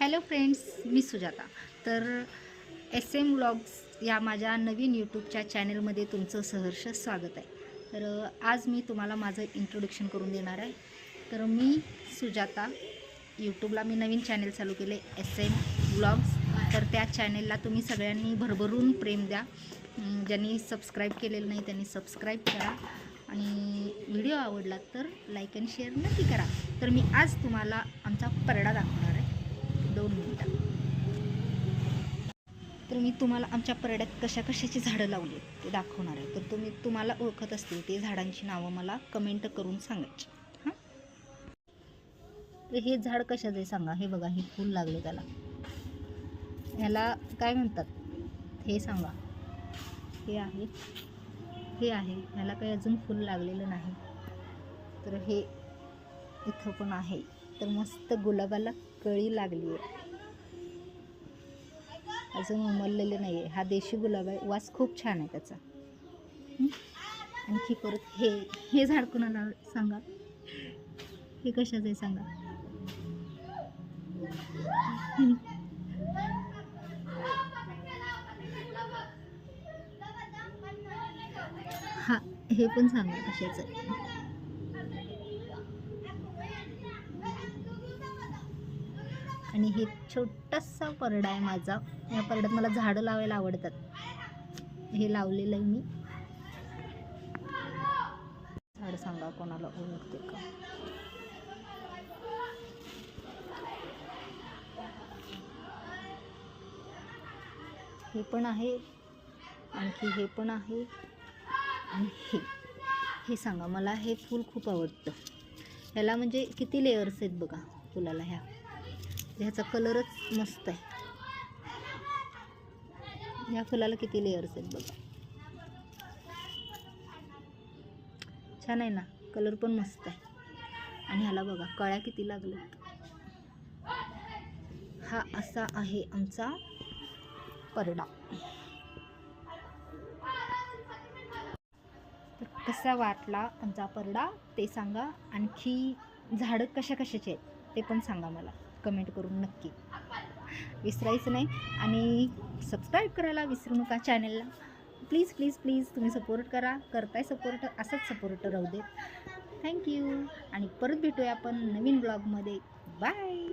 Hello friends मी सुजाता. तर S M vlogs या माझ्या नवीन यूट्यूबच्या चॅनलमध्ये तुमचं सहर्ष स्वागत आहे. तर आज मी तुम्हाला माझं इंट्रोडक्शन करून देणार आहे. तर मी सुजाता. यूट्यूबला मी नवीन चॅनल चालू केले एस एम व्लॉग्स तर त्या चॅनेलला तुम्ही सगळ्यांनी भरभरून प्रेम द्या. ज्यांनी सबस्क्राईब केलेलं नाही त्यांनी सबस्क्राईब करा. आणि व्हिडिओ आवडला तर लाईक अँड शेअर नक्की करा. तर मी आज तुम्हाला आमचा परडा दाखवणार आहे. तर मी तुम्हाला आमच्या परड्यात कशा कशाची झाडं लावली आहेत ते दाखवणार आहे. तर तुम्ही तुम्हाला ओळखत असतील ते झाडांची नावं मला कमेंट करून सांगायची. हां? तर हे झाड कशाचं आहे सांगा. हे बघा हे फूल लागले त्याला. ह्याला काय म्हणतात? हे सांगा. हे आहे. हे आहे. ह्याला काही अजून फूल लागलेलं नाही. तर हे इथं पण आहे. तर मस्त गुलाबाला कळी लागली आहे. अजून उमललेलं नाही आहे हा देशी गुलाब आहे. वास खूप छान आहे त्याचा. आणखी परत हे हे झाड कोणाला सांगा? हे कशाचं आहे सांगा? हा हे पण सांगा कशाचं आहे. आणि हे छोटासा परडा आहे माझा. या परड्यात मला झाडं लावायला आवडतात. हे लावलेलं आहे मी. झाड सांगा कोणाला ओळखते का? हे पण आहे. आणखी हे पण आहे. आणि हे. हे सांगा मला हे फूल खूप आवडतं. ह्याला म्हणजे किती लेअर्स आहेत बघा फुलाला ह्या? ह्याचा कलरच मस्त आहे. ह्या फुलाला किती लेअर्स आहेत बघा. छान आहे ना? कलर पण मस्त आहे. आणि ह्याला बघा कळ्या किती लागल्या हा असा आहे आमचा परडा. तर कसा वाटला आमचा परडा ते सांगा. आणखी झाडं कशा कशाचे आहेत ते पण सांगा मला. कमेंट करून नक्की. विसरायचं नाही आणि सबस्क्राईब करायला विसरू नका चॅनेलला प्लीज प्लीज प्लीज तुम्ही सपोर्ट करा. करताय सपोर्ट असाच सपोर्ट राहू दे थँक्यू आणि परत भेटूया आपण नवीन ब्लॉगमध्ये बाय